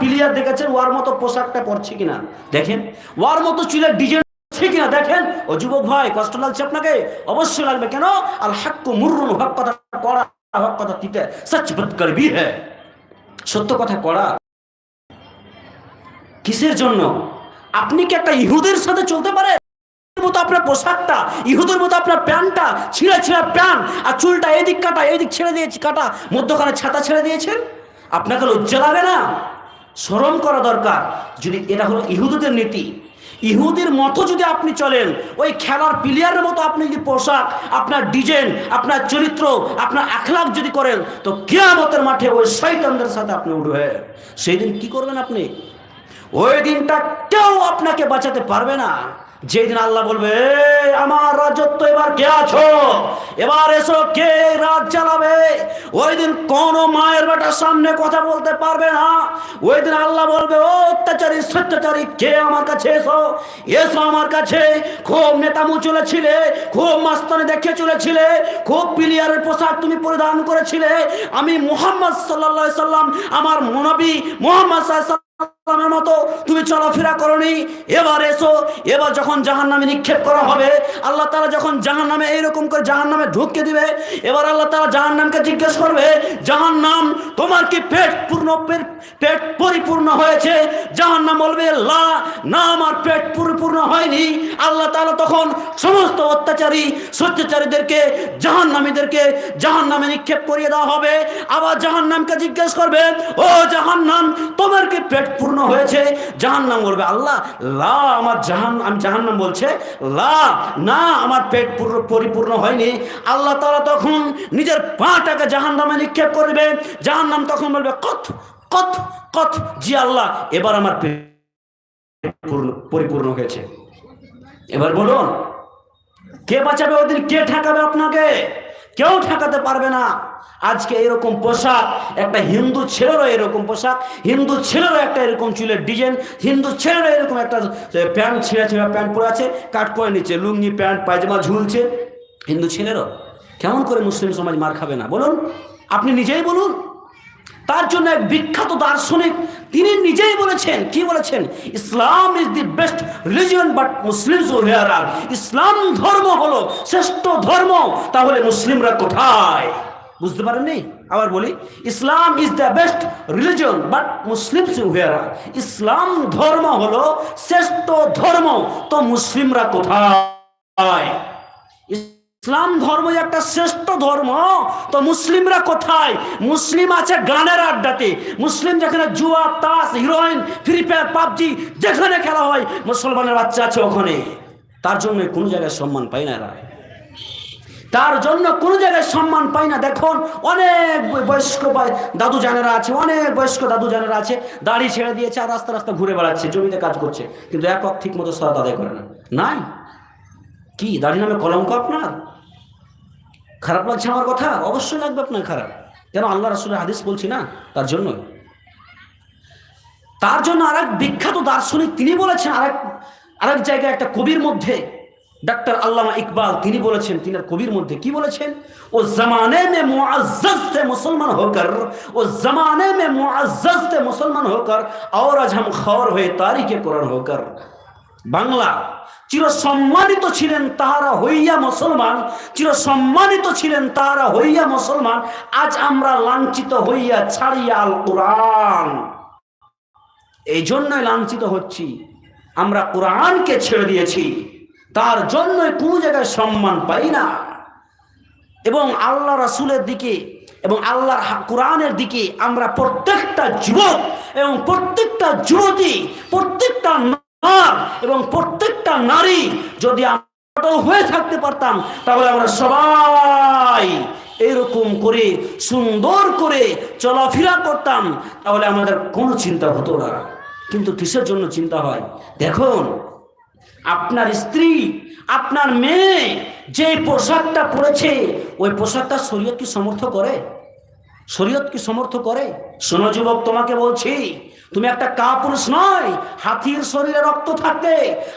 Player দেখেছেন ওর মতো পোশাকটা পরছে কিনা? দেখেন ওয়ার মতো চুলের ডিজাইন ঠিক না দেখেন। ও যুবক ভাই, কষ্ট লাগছে আপনাকে? অবশ্যই লাগবে। কেন? আল হাক্কু মুররুন, হক কথা কড়া, হক কথা তিতে। সচ বত করবি হে সত্য কথা কড়া। কিসের জন্য? আপনি কি একটা ইহুদের সাথে চলতে পারেন? মতো আপনার পোশাকটা, ইহুদের মতো আপনার প্যান্টটা ছিঁড়া ছিঁড়া প্যান্ট আর চুলটা এদিক কাটা, এদিক ছেড়ে দিয়েছি, কাটা। মধ্যখানে ছাতা ছেড়ে দিয়েছেন? আপনাকে লজ্জা লাগে না? শরম করা দরকার। যদি এটা হলো ইহুদুদের নীতি, ইহুদির মতো যদি আপনি চলেন, ওই খেলার প্লেয়ারের মতো আপনি যদি পোশাক, আপনার ডিজাইন, আপনার চরিত্র, আপনার আখলাক যদি করেন, তো কেয়ামতের মাঠে ওই শৈতানদের সাথে আপনি উঠবে। সেই দিন কি করবেন আপনি? ওই দিনটা কেউ আপনাকে বাঁচাতে পারবে না। যেদিন আল্লাহ বলবে "এই আমার রাজত্ব এবার কে আছো? এবার এসো কে? রাজ চালাবে ওই দিন কোন মায়ের বেটার সামনে কথা বলতে পারবে না। ওই দিন আল্লাহ বলবে, ও অত্যাচারী সত্যাচারী কে আমার কাছে এসো? এসো আমার কাছে। খুব নেতামু চলেছিলে, খুব মাস্তানি দেখে চলেছিলে, খুব প্লেয়ারের পোশাক তুমি পরিধান করেছিলে। আমি মোহাম্মদ সাল্লাহ সাল্লাম, আমার মনবী মোহাম্মদ সাল্লাল্লাহু সাল্লামের মতো তুমি চলাফেরা করনি। এবার এসো, এবার যখন জাহান নামে নিক্ষেপ করা হবে, আল্লাহ তারা যখন জাহান নামে এইরকম করে জাহান নামে ঢুকিয়ে দিবে, এবার আল্লাহ তারা জাহান নামকে জিজ্ঞেস করবে জাহান নাম তোমার কি পেট পূর্ণ, পেট পরিপূর্ণ হয়েছে? জাহান নাম বলবে, লা, না, আমার পেট পরিপূর্ণ হয়নি। আল্লাহ তখন সমস্ত অত্যাচারী, সত্যাচারীদেরকে জাহান নামীদেরকে জাহান নামে নিক্ষেপ করিয়ে দেওয়া হবে। আবার জাহান নামকে জিজ্ঞেস করবে, ও জাহান নাম তোমার কি পেট পূর্ণ হয়েছে জাহান নাম বলবে, আল্লাহ, লা, আমার জাহান আমি জাহান নাম বলছে, লা, না, আমার পেট পূর্ণ- পরিপূর্ণ হয়নি। আল্লাহ তাআলা তখন নিজের পাটাকে জাহান নামে নিক্ষেপ করবে। জাহান নাম তখন বলবে, কত কত কত, জি আল্লাহ, এবার আমার পেট পূর্ণ- পরিপূর্ণ হয়েছে। এবার বলুন, কে বাঁচাবে ওদিন? কে ঠেকাবে আপনাকে? কেউ ঠেকাতে পারবে না। আজকে এরকম পোশাক, একটা হিন্দু ছেলেরও এরকম পোশাক, হিন্দু ছেলেরও একটা এরকম চুলের ডিজাইন, হিন্দু ছেলেরও এরকম একটা প্যান্ট ছিঁড়া ছিঁড়া প্যান্ট পরে আছে, কাট পরে নিচ্ছে, লুঙ্গি, প্যান্ট, পায়জামা ঝুলছে। হিন্দু ছেলেরও কেমন করে মুসলিম সমাজ মার খাবে না? বলুন, আপনি নিজেই বলুন। তার জন্য এক বিখ্যাত দার্শনিক, তিনি নিজেই বলেছেন, কি বলেছেন? Islam is the best religion but আর ইসলাম ধর্ম হলো শ্রেষ্ঠ ধর্ম, তাহলে মুসলিমরা কোথায়? বুঝতে পারেননি? আবার বলি, Islam is the best religion but Muslims Islam ধর্ম হলো শ্রেষ্ঠ ধর্ম, তো মুসলিমরা কোথায়? ইসলাম ধর্ম যে একটা শ্রেষ্ঠ ধর্ম, তো মুসলিমরা কোথায়? মুসলিম আছে গানের আড্ডাতে। মুসলিম যেখানে জুয়া, তাস, হিরোইন, ফ্রি ফায়ার, পাবজি, যেখানে খেলা হয়, মুসলমানের বাচ্চা আছে ওখানে। তার জন্য কোনো জায়গায় সম্মান পায় না এরা। তার জন্য কোনো জায়গায় সম্মান পাই না। দেখুন, অনেক বয়স্ক দাদু জানেরা আছে, অনেক বয়স্ক দাদু জানেরা আছে, দাড়ি ছেড়ে দিয়েছে আর রাস্তা রাস্তা ঘুরে বেড়াচ্ছে, জমিতে কাজ করছে। কিন্তু একক ঠিক মতো সরাত আদায় করে না। নাই? কি দাড়ি নামে কলঙ্ক আপনার খারাপ লাগছে আমার কথা অবশ্যই লাগবে আপনার খারাপ কেন আল্লাহ রাসুলের হাদিস বলছি না তার জন্য তার জন্য আরেক বিখ্যাত দার্শনিক তিনি বলেছেন আরেক আরেক জায়গায় একটা কবির মধ্যে ডক্টর আল্লামা ইকবাল তিনি বলেছেন তিনি কবির মধ্যে কি বলেছেন ও জমানে মে মুআজ্জাজ थे मुसलमान होकर ओ जमाने में मुआज्जज थे मुसलमान होकर और आज हम खौर हुए तारीख कुरान होकर বাংলা চির সম্মানিত ছিলেন তাহারা হইয়া মুসলমান চির সম্মানিত ছিলেন তাহারা হইয়া মুসলমান, আজ আমরা লাঞ্ছিত হইয়া ছাড়িয়া আল কোরআন। এই জন্যই লাঞ্ছিত হচ্ছি, আমরা কোরআনকে ছেড়ে দিয়েছি, তার জন্যই কোনো জায়গায় সম্মান পাই না। এবং আল্লাহ রাসুলের দিকে এবং আল্লাহর কোরআনের দিকে আমরা প্রত্যেকটা যুবক এবং প্রত্যেকটা যুবতী, প্রত্যেকটা এবং প্রত্যেকটা নারী যদি অটল হয়ে থাকতে পারতাম, তাহলে আমরা সবাই এরকম করে, সুন্দর করে চলাফেরা করতাম, তাহলে আমাদের কোনো চিন্তা হতো না। কিন্তু কিসের জন্য চিন্তা হয়? দেখুন, আপনার স্ত্রী, আপনার মেয়ে যে পোশাকটা পরেছে, ওই পোশাকটা শরীয়ত কি সমর্থ করে? শরীয়ত কি সমর্থ করে? শোনো যুবক, তোমাকে বলছি তুমি একটা কাপুরুষ নয়, হাতির শরীরে রক্ত থাকে,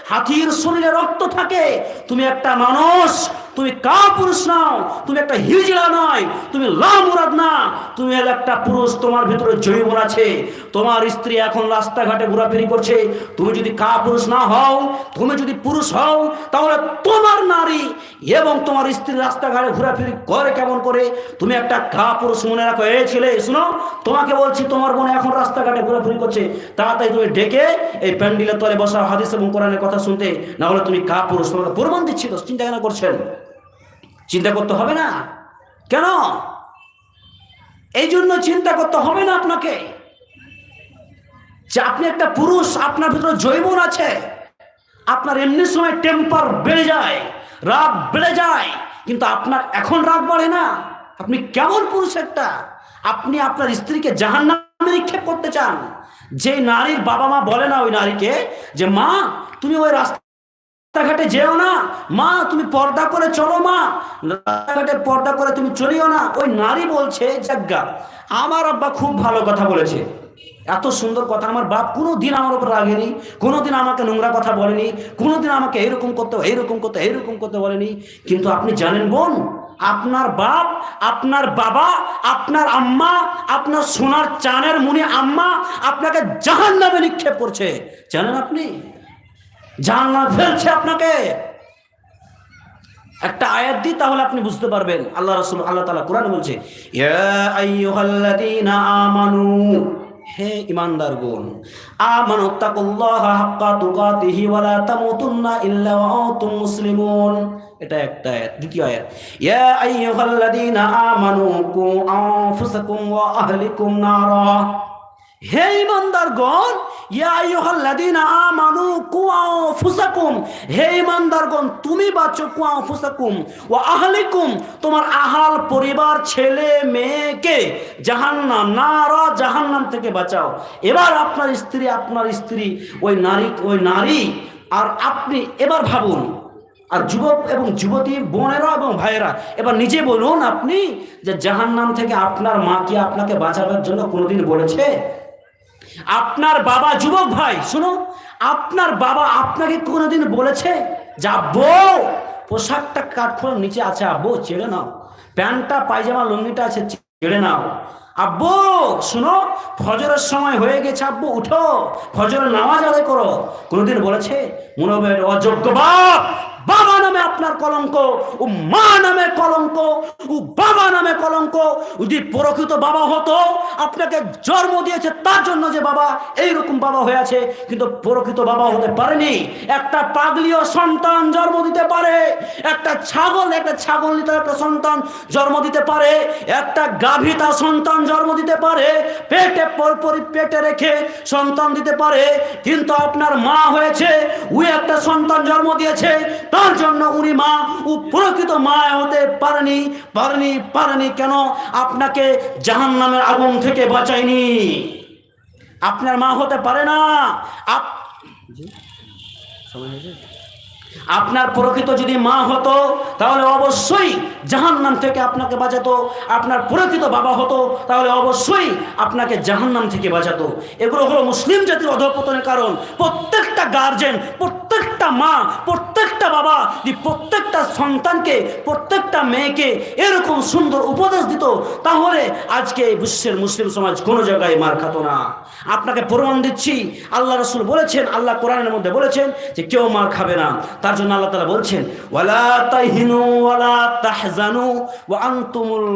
হাতির শরীরে রক্ত থাকে, তুমি একটা মানুষ তুমি কা পুরুষ নাও? তুমি একটা হিজড়া নয়, তুমি লামুরাদ না। তুমি একটা পুরুষ তোমার ভিতরে জৈবন আছে। তোমার স্ত্রী এখন রাস্তাঘাটে ঘোরাফেরি করছে। তুমি যদি কা পুরুষ না হও, তুমি যদি পুরুষ হও, তাহলে তোমার নারী এবং তোমার স্ত্রী রাস্তাঘাটে ঘোরাফেরি করে কেমন করে? তুমি একটা কা পুরুষ মনে রাখো। এই ছেলে, শুনো, তোমাকে বলছি, তোমার বোন এখন রাস্তাঘাটে ঘোরাফেরি করছে। তাড়াতাড়ি তুমি ডেকে এই প্যান্ডিলের তলে বসা হাদিস এবং কোরআনের কথা শুনতে। না হলে তুমি কা পুরুষ তোমাকে প্রমাণ দিচ্ছি তো, চিন্তা কেন করছেন? চিন্তা করতে হবে না। কেন? এই জন্য চিন্তা করতে হবে না আপনাকে। যে আপনি একটা পুরুষ, আপনার ভিতরে জৈবন আছে। আপনার এমনি সময় টেম্পার বেড়ে যায়, রাগ বেড়ে যায়, কিন্তু আপনার এখন রাগ বাড়ে না। আপনি কেমন পুরুষ একটা? আপনি আপনার স্ত্রীকে জাহান নামে নিক্ষেপ করতে চান। যে নারীর বাবা মা বলে না ওই নারীকে যে, মা, তুমি ওই রাস্তা রাস্তাঘাটে যেও না। মা, তুমি পর্দা করে চলো মা। রাস্তাঘাটে পর্দা করে তুমি চলিও না। ওই নারী বলছে যাজ্ঞা আমার আব্বা খুব ভালো কথা বলেছে। এত সুন্দর কথা। আমার বাপ কোনো দিন আমার উপর রাগেনি কোনো দিন আমাকে নোংরা কথা বলেনি কোনো দিন আমাকে এইরকম করতে এইরকম করতে এইরকম করতে বলেনি। কিন্তু আপনি জানেন বোন, আপনার বাপ, আপনার বাবা, আপনার আম্মা, আপনার সোনার চানের মুনি আম্মা আপনাকে জাহান নামে নিক্ষেপ করছে। জানেন আপনি? জানলা ফেলছে আপনাকে। একটা আয়াত দিই তাহলে আপনি বুঝতে পারবেন। আল্লাহ রাসূল, আল্লাহ তাআলা কোরআনে বলছে আমানু হে আমানু তাকুল্লাহা হাক্কা তুকাতিহি ওয়া তামুতুন্না ইল্লা ওয়া আনতুম মুসলিমুন এটা একটা আয়াত। দ্বিতীয় আয়াত, ইয়া আইয়ুহাল্লাযীনা আমানু কু আনফুসাকুম ওয়া আহলিকুম নারা হে ইমানদারগণ হে ইমানদারগণ, তুমি বাঁচো কুআউ ফুসাকুম ওয়া আহলিকুম, তোমার আহাল পরিবার, ছেলে, মেয়েকে জাহান্নাম, নারা জাহান্নাম থেকে বাঁচাও। এবার আপনার স্ত্রী আপনার স্ত্রী, ওই নারী ওই নারী, আর আপনি এবার ভাবুন, আর যুবক এবং যুবতী, বোনেরা এবং ভাইয়েরা, এবার নিজে বলুন আপনি যে জাহান্নাম থেকে আপনার মা কি আপনাকে বাঁচাবার জন্য কোনোদিন বলেছে? আপনার বাবা যুবক ভাই, শুনো, আপনার বাবা আপনাকে কোনোদিন বলেছে যে, আব্বু, পোশাকটা কাঠখোলার নিচে আছে, আব্বু, ছেড়ে নাও। প্যান্টটা, পায়জামা, লুঙ্গিটা আছে, ছেড়ে নাও। আব্বু, শুনো, ফজরের সময় হয়ে গেছে আব্বু, উঠো, ফজরের নামাজ আদায় করো। কোনোদিন বলেছে মনে হবে এটা অযোগ্য বাপ, বাবা নামে আপনার কলঙ্ক ও মা নামে কলঙ্ক ও বাবা নামে কলঙ্ক, যদি প্রকৃত বাবা হতো, আপনাকে জন্ম দিয়েছে তার জন্য যে বাবা, এইরকম বাবা হয়ে আছে, কিন্তু প্রকৃত বাবা হতে পারেনি। একটা পাগলীয় সন্তান জন্ম দিতে পারে, একটা ছাগল একটা ছাগল নিতে একটা সন্তান জন্ম দিতে পারে, একটা গাভিতা সন্তান জন্ম দিতে পারে, পেটে পরপরই পেটে রেখে সন্তান দিতে পারে, কিন্তু আপনার মা হয়েছে, উই একটা সন্তান জন্ম দিয়েছে, তার জন্য উনি মা, ও প্রকৃত মা হতে পারেনি পারেনি পারেনি কেন? আপনাকে জাহান নামের আগুন থেকে বাঁচায়নি। আপনার মা হতে পারে না। আপ আপনার প্রকৃত যদি মা হতো, তাহলে অবশ্যই জাহান্নাম থেকে আপনাকে বাঁচাতো। আপনার প্রকৃত বাবা হতো, তাহলে অবশ্যই আপনাকে জাহান্নাম থেকে বাঁচাতো। এগুলো হলো মুসলিম জাতির অধঃপতনের কারণ। প্রত্যেকটা গার্জেন প্রত্যেকটা মা প্রত্যেকটা বাবা যদি প্রত্যেকটা সন্তানকে, প্রত্যেকটা মেয়েকে এরকম সুন্দর উপদেশ দিত, তাহলে আজকে এই বিশ্বের মুসলিম সমাজ কোনো জায়গায় মার খাতো না। আপনাকে প্রমাণ দিচ্ছি, আল্লাহ রসুল বলেছেন, আল্লাহ কোরআনের মধ্যে বলেছেন যে কেউ মার খাবে না। তার জন্য আল্লাহ তালা বলছেন, ওয়ালা তাহিনু ওয়ালা তাহজানু ওয়া আনতুমুল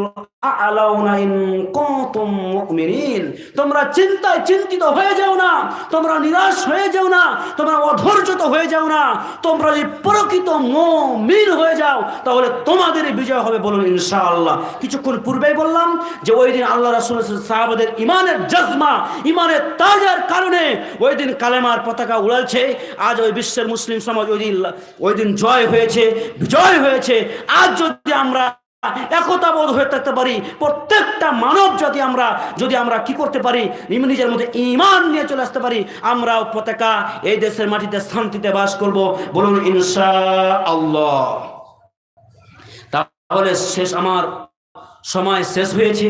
তোমরা চিন্তায় চিন্তিত হয়ে যাও না, তোমরা নিরাশ হয়ে যাও না, তোমরা অধৈর্যত হয়ে যাও না, তোমরা যদি প্রকৃত মুমিন হয়ে যাও, তাহলে তোমাদের বিজয় হবে বলুন ইনশাআল্লাহ। কিছুক্ষণ পূর্বেই বললাম যে ওই দিন আল্লাহ রাসূল সাহাবাদের ইমানের জজমা ইমানের তাজার কারণে ওই দিন কালেমার পতাকা উড়ালছে। আজ ওই বিশ্বের মুসলিম সমাজ ওই দিন ওই দিন জয় হয়েছে, বিজয় হয়েছে। আজ যদি আমরা একতাবোধ হয়ে থাকতে পারি। প্রত্যেকটা মানব যদি আমরা যদি আমরা কি করতে পারি নিজের মধ্যে ইমান নিয়ে চলে আসতে পারি, আমরাও পতাকা এই দেশের মাটিতে শান্তিতে বাস করব। বলুন ইনশা আল্লাহ তাহলে শেষ আমার সময় শেষ হয়েছে।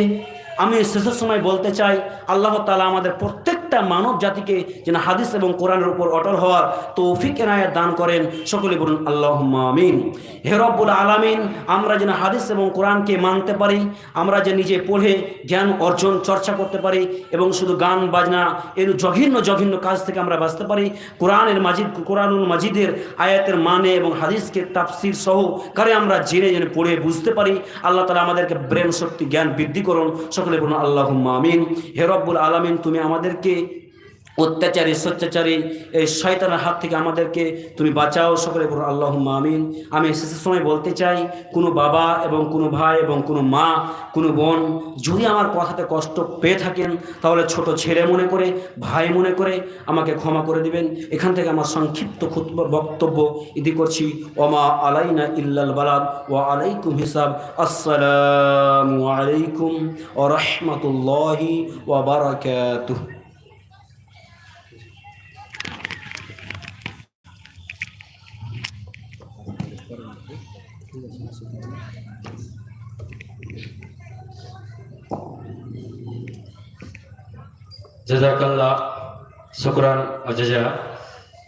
আমি শেষের সময় বলতে চাই, আল্লাহ তালা আমাদের প্রত্যেকটা প্রত্যেকটা মানব জাতিকে যেন হাদিস এবং কোরআনের উপর অটল হওয়ার তৌফিক এনায়াত দান করেন, সকলে বলুন আল্লাহ আমিন। হে রব্বুল আলামিন, আমরা যেন হাদিস এবং কোরআনকে মানতে পারি, আমরা যে নিজে পড়ে জ্ঞান অর্জন, চর্চা করতে পারি এবং শুধু গান, বাজনা, এর জঘিন্য জঘিন্য কাজ থেকে আমরা বাঁচতে পারি, কোরআনের মাজিদ, কোরআনুল মাজিদের আয়াতের মানে এবং হাদিসকে তাফসির সহ কারে আমরা জেনে জেনে পড়ে বুঝতে পারি, আল্লাহ তালা আমাদেরকে ব্রেন শক্তি, জ্ঞান বৃদ্ধি করুন, সকলে বলুন আল্লাহ আমিন। হে রব্বুল আলামিন, তুমি আমাদেরকে অত্যাচারী সত্যাচারী এই শয়তানের হাত থেকে আমাদেরকে তুমি বাঁচাও। সকলে বলুন আল্লাহ আমিন। আমি শেষের সময় বলতে চাই, কোনো বাবা এবং কোনো ভাই এবং কোনো মা, কোনো বোন, যদি আমার কথাতে কষ্ট পেয়ে থাকেন, তাহলে ছোট ছেলে মনে করে, ভাই মনে করে আমাকে ক্ষমা করে দিবেন। এখান থেকে আমার সংক্ষিপ্ত বক্তব্য ইদি করছি, ওমা আলাইনা ইল্লাল বালাদ ওয়া আলাইকুম হিসাব। আসসালামু আলাইকুম ও রহমতুল্লাহি ওয়া বারাকাতুহ। জাজাকাল্লাহ, শুকরান অজেজা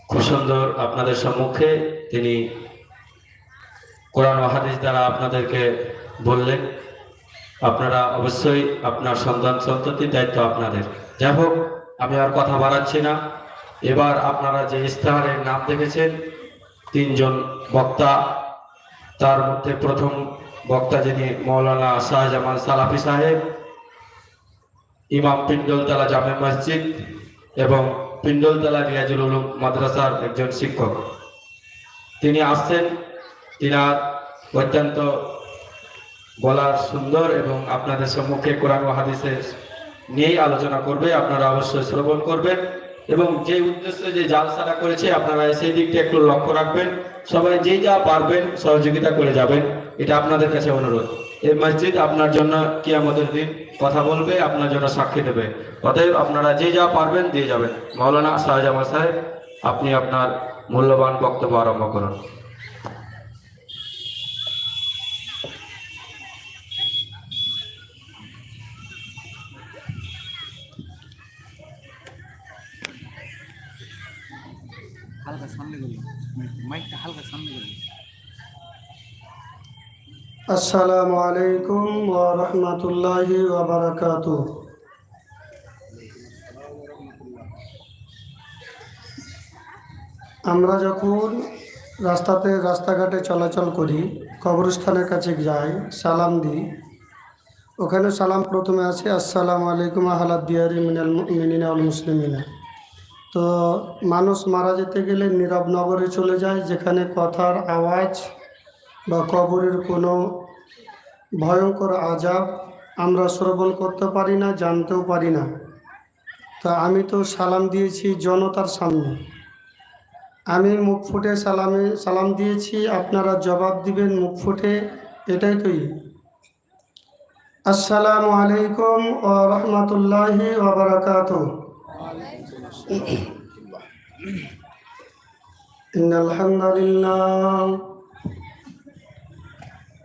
খুব সুন্দর আপনাদের সম্মুখে তিনি কোরআন ও হাদিস দ্বারা আপনাদেরকে বললেন। আপনারা অবশ্যই আপনার সন্তান সন্ততির দায়িত্ব আপনাদের। যাই হোক, আমি আর কথা বাড়াচ্ছি না। এবার আপনারা যে ইস্তাহারের নাম দেখেছেন, তিনজন বক্তা। তার মধ্যে প্রথম বক্তা যিনি মৌলানা শাহজামান সালাফি সাহেব ইমাম পিন্ডলতলা জামে মসজিদ এবং পিন্ডলতলা রিয়াজুল উলুম মাদ্রাসার একজন শিক্ষক। তিনি আসছেন। তিনার অত্যন্ত বলার সুন্দর এবং আপনাদের সম্মুখে কোরআন ও হাদিসের নিয়েই আলোচনা করবে। আপনারা অবশ্যই শ্রবণ করবেন এবং যে উদ্দেশ্যে যে জালসাটা করেছে, আপনারা সেই দিকটা একটু লক্ষ্য রাখবেন। সবাই যেই যা পারবেন সহযোগিতা করে যাবেন। এটা আপনাদের কাছে অনুরোধ। এই মসজিদ আপনার জন্য কি আমাদের দিন কথা বলবে, আপনার জন্য সাক্ষী দেবে। অতএব আপনারা যে যা পারবেন দিয়ে যাবেন। মৌলানা শাহজামা সাহেব, আপনি আপনার মূল্যবান বক্তব্য আরম্ভ করুন হালকা সামনে গেল মাইকটা হালকা সামনে গেল আসসালামু আলাইকুম ওয়া রাহমাতুল্লাহি ওয়া বারাকাতুহু। আমরা যখন রাস্তাতে, রাস্তাঘাটে চলাচল করি, কবরস্থানের কাছে যাই, সালাম দিই, ওখানে সালাম প্রথমে আছে আসসালামু আলাইকুম আহলাদ দিয়ারি মিনাল মিনিনা আল মুসলিমিনা। তো মানুষ মারা যেতে গেলে নীরব নগরে চলে যায়, যেখানে কথার আওয়াজ বা কবরের কোনো ভয়ঙ্কর আজাব আমরা শ্রবণ করতে পারি না জানতেও পারি না। তা আমি তো সালাম দিয়েছি জনতার সামনে। আমি মুখ ফুটে সালামে সালাম দিয়েছি আপনারা জবাব দিবেন মুখ ফুটে এটাই তো আসসালামু আলাইকুম ও রহমতুল্লাহি ওবরাকাত আলহামদুলিল্লাহ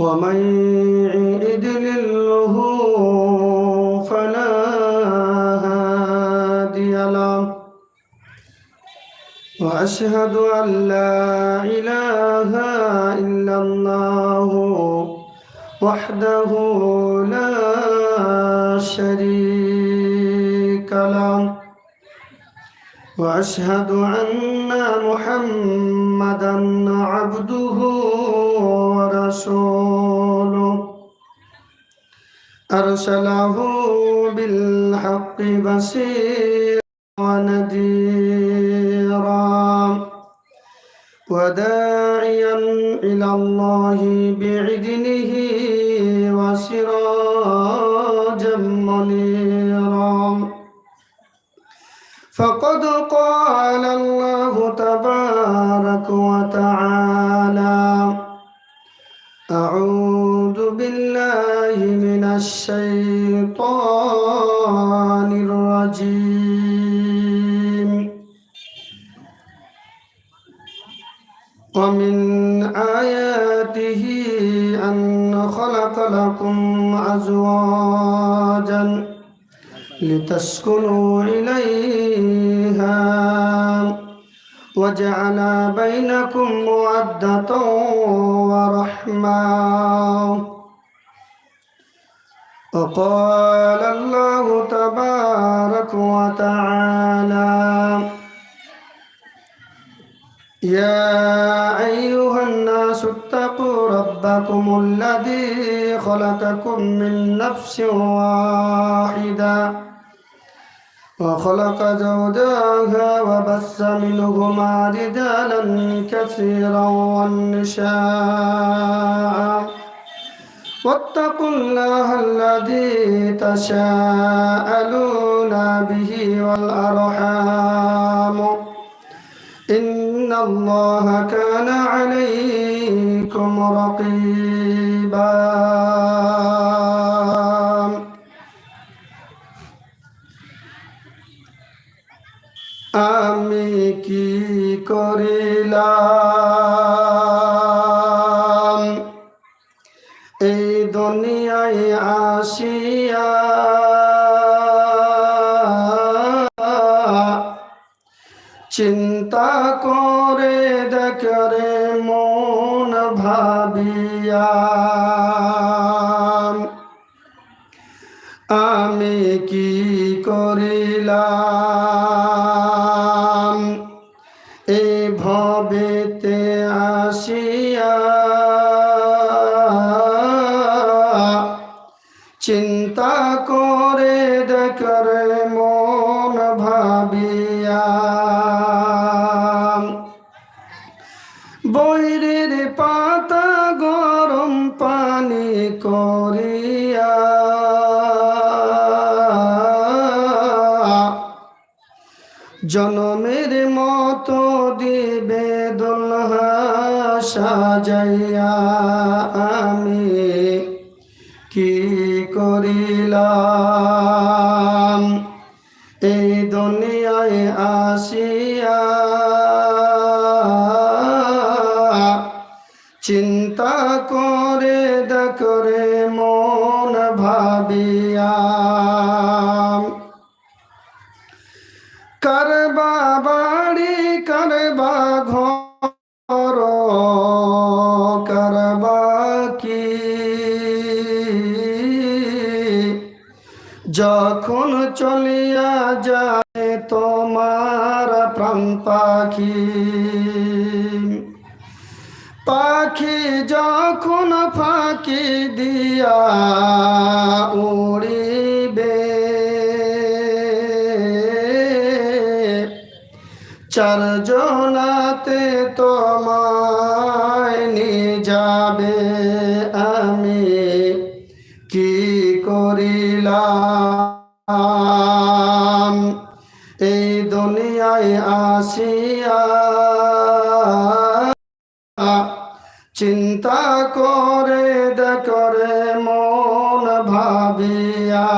ومن يضلله فلا هادي له. وأشهد أن لا إله إلا الله وحده لا شريك له. وأشهد أن محمدا عبده ورسوله. أرسله بالحق بصيرا ونذيرا. وداعيا إلى الله بإذنه وسراجا منيرا. فقد قال الله تبارك وتعالى لتسكنوا إليها. وجعل بينكم مودة ورحمة. وقال الله تبارك وتعالى يا أيها الناس اتقوا ربكم الذي خلقكم من نفس واحدة. وخلق زوجها وبث منهما رجالا كثيرا والنساء. واتقوا الله الذي تساءلون به والأرحام. إن الله كان عليكم رقيبا. আমি কি করিলাম? এই দুনিয়ায় আসিয়া চিন্তা করে দেখরে মন ভাবিয়া। আমি কি করিলাম? জনমের মতো দিবে দুলহা সাজাইয়া আমি। কি করিলাম? এই দুনিয়ায় আসিয়া চিন্তা করে দেখরে মন ভাবিয়া যখন চলিয়া যায় তোমার প্রাণ পাখি? পাখি যখন ফাঁকি দিয়া উড়িবে চারজনাতে তোমায় দুনিয়ায় আসিয়া চিন্তা করে দেখরে মন ভাবিয়া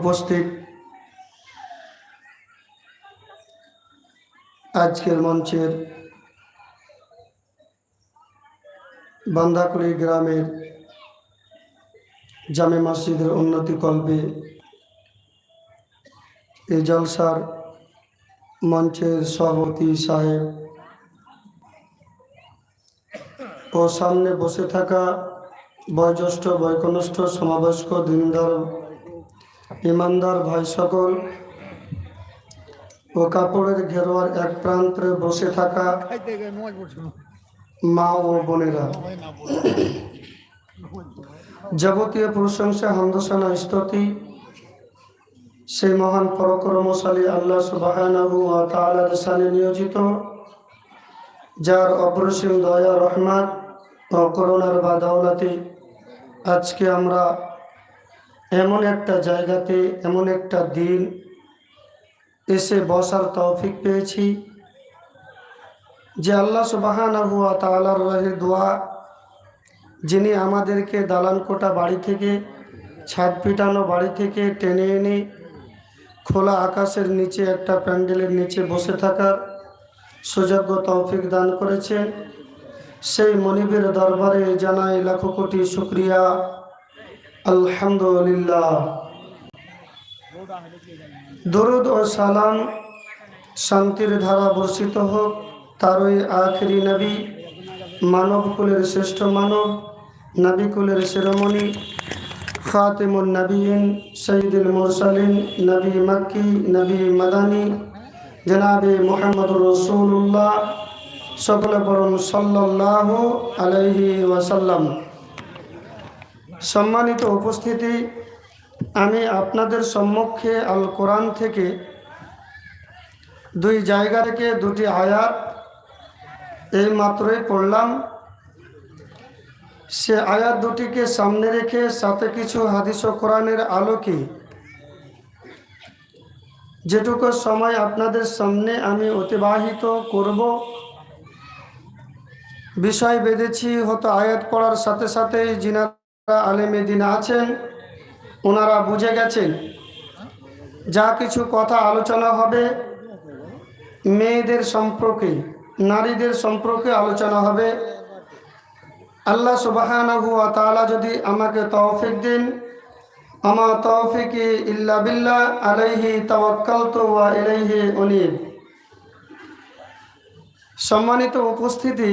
উপস্থিত। আজকের মঞ্চের বান্দাকুড়ি গ্রামের জামে মসজিদের উন্নতি কল্পে এই জলসার মঞ্চের সভাপতি সাহেব ও সামনে বসে থাকা বয়োজ্যেষ্ঠ, বয়কনিষ্ঠ, সমাবয়স্ক, দিনদার ইমানদার ভাই সকল ও কাপড়ের ঘেরোয়ার এক প্রান্তে বসে থাকা মা ও বোনেরা। যাবতীয় প্রশংসা, হামদসানা, স্তুতি সেই মহান পরক্রমশালী আল্লাহ সুবাহানাহু নিয়োজিত, যার অপরিসীম দয়া রহমান ও করোনার বা বাদাওলাতে আজকে আমরা এমন একটা জায়গাতে, এমন একটা দিন এসে বসার তৌফিক পেয়েছি যে আল্লাহ সুবাহানাহু ওয়া তাআলার রহে দোয়া, যিনি আমাদেরকে দালান কোটা বাড়ি থেকে, ছাদ পিটানো বাড়ি থেকে টেনে এনে খোলা আকাশের নিচে একটা প্যান্ডেলের নিচে বসে থাকার সুযোগ্য তৌফিক দান করেছেন। সেই মনিবের দরবারে জানাই লাখো কোটি শুক্রিয়া। আলহামদুলিল্লাহ। দরুদ ও সালাম শান্তির ধারা বর্ষিত হোক, তারই আখরি নবী, মানব কুলের শ্রেষ্ঠ মানব, নবী কুলের শিরোমণি খাতেমুন নবীন, সঈদুল মুরসালিন, নবী মক্কি, নবী মাদানী, জনাবে মোহাম্মদ রসুল্লাহ সকলে বরণ সাল্লাহ আলাইহি ওয়াসাল্লাম। সম্মানিত উপস্থিতি, আমি আপনাদের সম্মুখে আল কোরআন থেকে দুই জায়গা থেকে দুটি আয়াত এই মাত্রই পড়লাম। সে আয়াত দুটিকে সামনে রেখে সাথে কিছু হাদিস কোরআনের আলোকে যেটুকু সময় আপনাদের সামনে আমি অতিবাহিত করব, বিষয় বেঁধেছি, হয়তো আয়াত পড়ার সাথে সাথে যিনারা আলেমে দিন আছেন, ওনারা বুঝে গেছেন, যা কিছু কথা আলোচনা হবে, মেয়েদের সম্পর্কে, নারীদের সম্পর্কে আলোচনা হবে। আল্লাহ সুবাহানাহু ওয়া তাআলা যদি আমাকে তৌফিক দিন, আমা তৌফিকি ইল্লা বিল্লাহ, আলাইহি তাওয়াক্কালতু ওয়া সম্মানিত উপস্থিতি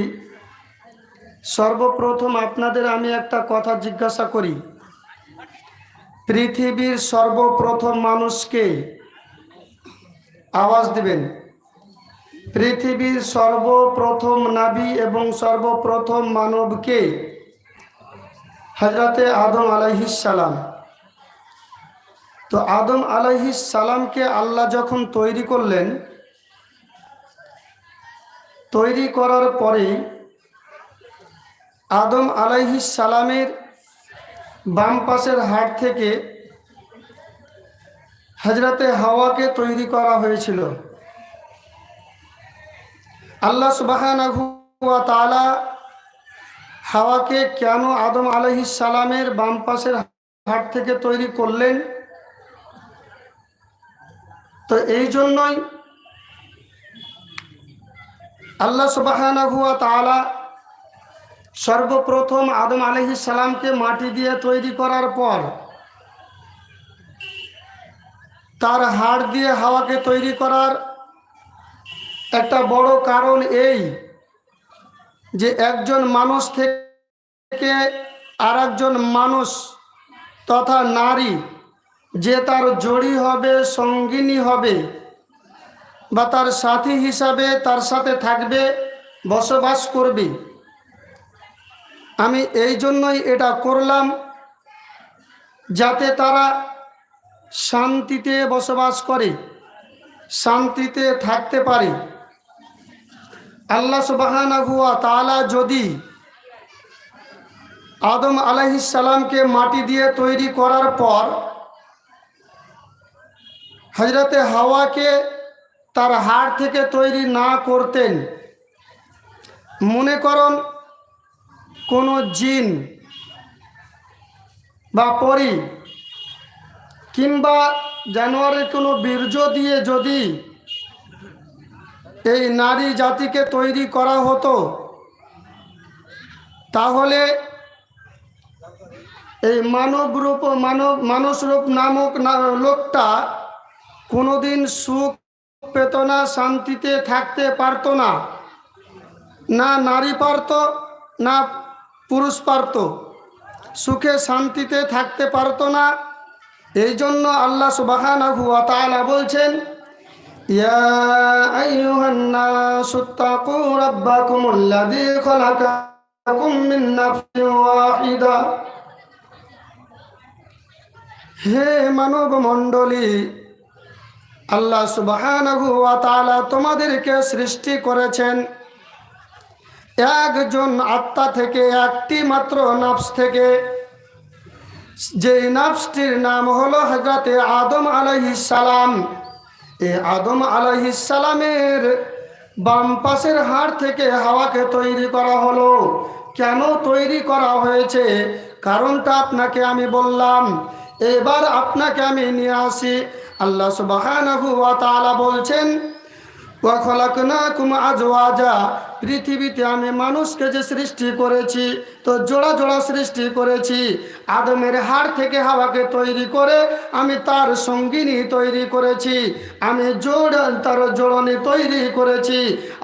সর্বপ্রথম আপনাদের আমি একটা কথা জিজ্ঞাসা করি। পৃথিবীর সর্বপ্রথম মানুষকে আওয়াজ দিবেন। পৃথিবীর সর্বপ্রথম নাবী এবং সর্বপ্রথম মানবকে হজরতে আদম সালাম। তো আদম সালামকে আল্লাহ যখন তৈরি করলেন, তৈরি করার পরে আদম সালামের বাম পাশের হাট থেকে হজরতে হাওয়াকে তৈরি করা হয়েছিল। আল্লাহ সুবাহানাহু ওয়া তাআলা হাওয়াকে কেন আদম আলাইহিস সালামের বাম পাশের হাট থেকে তৈরি করলেন? তো এই জন্যই আল্লাহ সুবাহানাহু ওয়া তাআলা সর্বপ্রথম আদম সালামকে মাটি দিয়ে তৈরি করার পর তার হাড় দিয়ে হাওয়াকে তৈরি করার একটা বড় কারণ এই যে একজন মানুষ থেকে আর একজন মানুষ তথা নারী যে তার জড়ি হবে, সঙ্গিনী হবে বা তার সাথী হিসাবে তার সাথে থাকবে, বসবাস করবে। আমি এই জন্যই এটা করলাম যাতে তারা শান্তিতে বসবাস করে, শান্তিতে থাকতে পারে। আল্লাহ সুবাহানাহু ওয়া তাআলা যদি আদম সালামকে মাটি দিয়ে তৈরি করার পর হজরতে হাওয়াকে তার হাড় থেকে তৈরি না করতেন, মনে করুন কোনো জিন বা পরি কিংবা জানোয়ারের কোনো বীর্য দিয়ে যদি এই নারী জাতিকে তৈরি করা হতো, তাহলে এই মানব রূপ, মানব মানস রূপ নামক লোকটা কোনোদিন সুখ পেত না শান্তিতে থাকতে পারতো না। না নারী পারত, না পুরুষ পারত সুখে শান্তিতে থাকতে পারতো না। এই জন্য আল্লাহ সুবাহানাহু ওয়া বলছেন হে মানব মণ্ডলী আল্লাহ ওয়া তোমাদেরকে সৃষ্টি করেছেন। একজন আত্মা থেকে একটি মাত্র নাফস থেকে। যে নাফসটির নাম হলো হজরতে আদম সালাম। এই আদম সালামের বাম পাশের হাড় থেকে হাওয়াকে তৈরি করা হলো। কেন তৈরি করা হয়েছে? কারণটা আপনাকে আমি বললাম। এবার আপনাকে আমি নিয়ে আসি। আল্লাহ ওয়া বলছেন ওয়াখলাকনাকুম আজওয়াজা। পৃথিবীতে আমি মানুষকে যে সৃষ্টি করেছি তো জোড়া জোড়া সৃষ্টি করেছি। আদমের হাড় থেকে হাওয়াকে তৈরি করে আমি তার সঙ্গিনী তৈরি করেছি। আমি জোড়, তার জোড়নি তৈরি করেছি।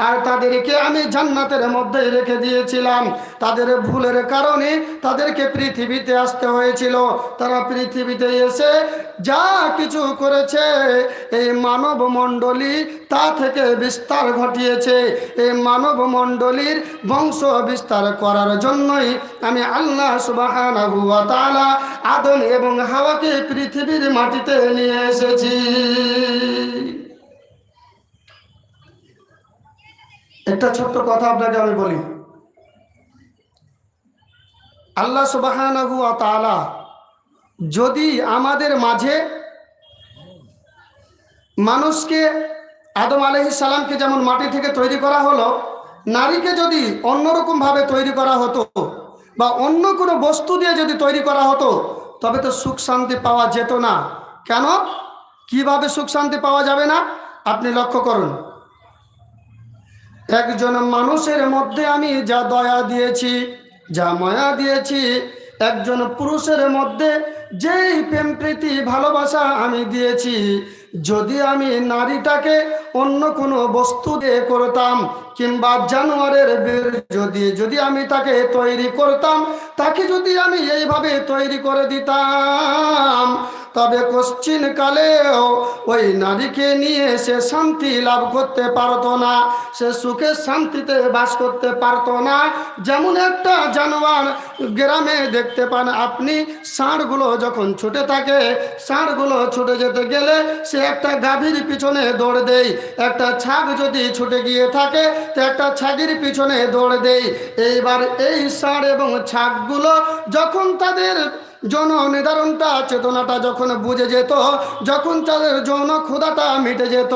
আর তাদেরকে আমি জান্নাতের মধ্যে রেখে দিয়েছিলাম। তাদের ভুলের কারণে তাদেরকে পৃথিবীতে আসতে হয়েছিল। তারা পৃথিবীতে এসে যা কিছু করেছে, এই মানব মণ্ডলী তা থেকে বিস্তার ঘটিয়েছে। এই মানব মণ্ডলীর বংশ বিস্তার করার জন্যই আমি আল্লাহ তাআলা আদম এবং হাওয়াকে পৃথিবীর মাটিতে নিয়ে এসেছি। একটা ছোট্ট কথা আপনাকে আমি বলি। আল্লাহ তাআলা যদি আমাদের মাঝে মানুষকে আদম আলহিস সালামকে যেমন মাটি থেকে তৈরি করা হলো, নারীকে যদি অন্যরকমভাবে তৈরি করা হতো বা অন্য কোনো বস্তু দিয়ে যদি তৈরি করা হতো, তবে তো সুখ শান্তি পাওয়া যেত না। কেন? কীভাবে সুখ শান্তি পাওয়া যাবে না? আপনি লক্ষ্য করুন। একজন মানুষের মধ্যে আমি যা দয়া দিয়েছি, যা মায়া দিয়েছি, একজন পুরুষের মধ্যে যেই প্রেম, প্রীতি, ভালোবাসা আমি দিয়েছি, যদি আমি নারীটাকে অন্য কোনো বস্তু দিয়ে করতাম কিংবা জানোয়ারের বের যদি যদি আমি তাকে তৈরি করতাম, তাকে যদি আমি এইভাবে তৈরি করে দিতাম তবে কোশ্চিন কালেও ওই নারীকে নিয়ে সে শান্তি লাভ করতে পারতো না, সে সুখে শান্তিতে বাস করতে পারতো না। যেমন একটা জানোয়ার গ্রামে দেখতে পান আপনি, ষাঁড়গুলো যখন ছুটে থাকে, ষাঁড়গুলো ছুটে যেতে গেলে সে একটা গাভীর পিছনে দৌড় দেয়। একটা ছাগ যদি ছুটে গিয়ে থাকে, তো একটা ছাগির পিছনে দৌড় দেয়। এইবার এই ষাঁড় এবং ছাগগুলো যখন তাদের যৌন নির্ধারণটা চেতনাটা যখন বুঝে যেত, যখন তাদের যৌন ক্ষুধাটা মিটে যেত,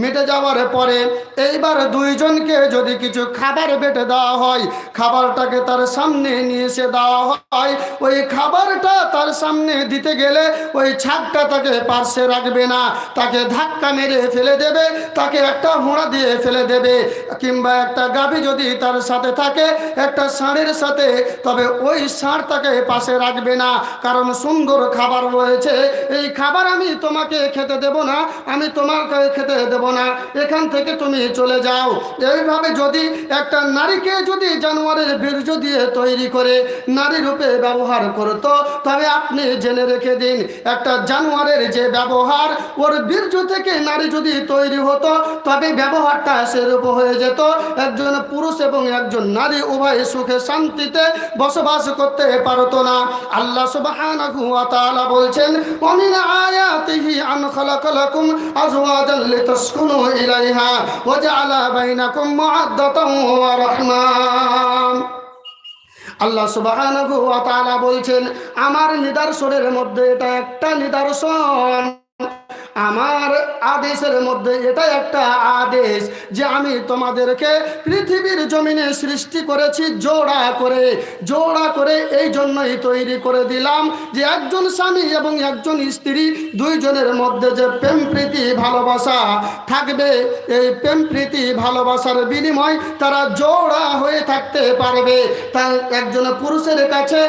মিটে যাওয়ার পরে এইবার দুইজনকে যদি কিছু খাবার বেটে দেওয়া হয়, খাবারটাকে তার সামনে নিয়ে এসে দেওয়া হয়, ওই খাবারটা তার সামনে দিতে গেলে ওই ছাদটা তাকে পার্শ্বে রাখবে না, তাকে ধাক্কা মেরে ফেলে দেবে, তাকে একটা হোঁড়া দিয়ে ফেলে দেবে, কিংবা একটা গাভী যদি তার সাথে থাকে, একটা ষাঁড়ের সাথে, তবে ওই ষাঁড় তাকে পাশে রাখবে না কারণ সুন্দর খাবার রয়েছে। এই খাবার আমি তোমাকে খেতে দেব না, আমি তোমাকে খেতে দেব না। এখান থেকে তুমি চলে যাও। এইভাবে যদি একটা নারীকে যদি জানোয়ারের বীর্য দিয়ে তৈরি করে, নারী রূপে ব্যবহার করতো, তবে আপনি জেনে রেখে দিন, একটা জানোয়ারের যে ব্যবহার, ওর বীর্য থেকে নারী যদি তৈরি হতো, তবে ব্যবহারটা সেরূপ হয়ে যেত। একজন পুরুষ এবং একজন নারী উভয় সুখে শান্তিতে বসবাস করতে পারতো না। আল্লাহ সুবহানাহু ওয়া তাআলা বলছেন ওয়া মিন আয়াতিহি আন খালাকালাকুম আজওয়াজান লিতাসকুনু ইলাইহা ওয়া জাআলা বাইনাকুম মুআদ্দাতান ওয়া রাহমান আল্লাহ সুবহানাহু ওয়া তাআলা বলছেন, আমার নিদর্শনের মধ্যে এটা একটা নিদর্শন। আমার আদেশের মধ্যে এটা একটা আদেশ যে আমি তোমাদেরকে পৃথিবীর জমিনে সৃষ্টি করেছি, জোড়া করে জোড়া করে এই জন্যই তৈরি করে দিলাম যে একজন স্বামী এবং একজন স্ত্রী দুইজনের মধ্যে যে প্রেম প্রীতি, ভালোবাসা থাকবে, এই প্রেম প্রীতি, ভালোবাসার বিনিময় তারা জোড়া হয়ে থাকতে পারবে। তার একজন পুরুষের কাছে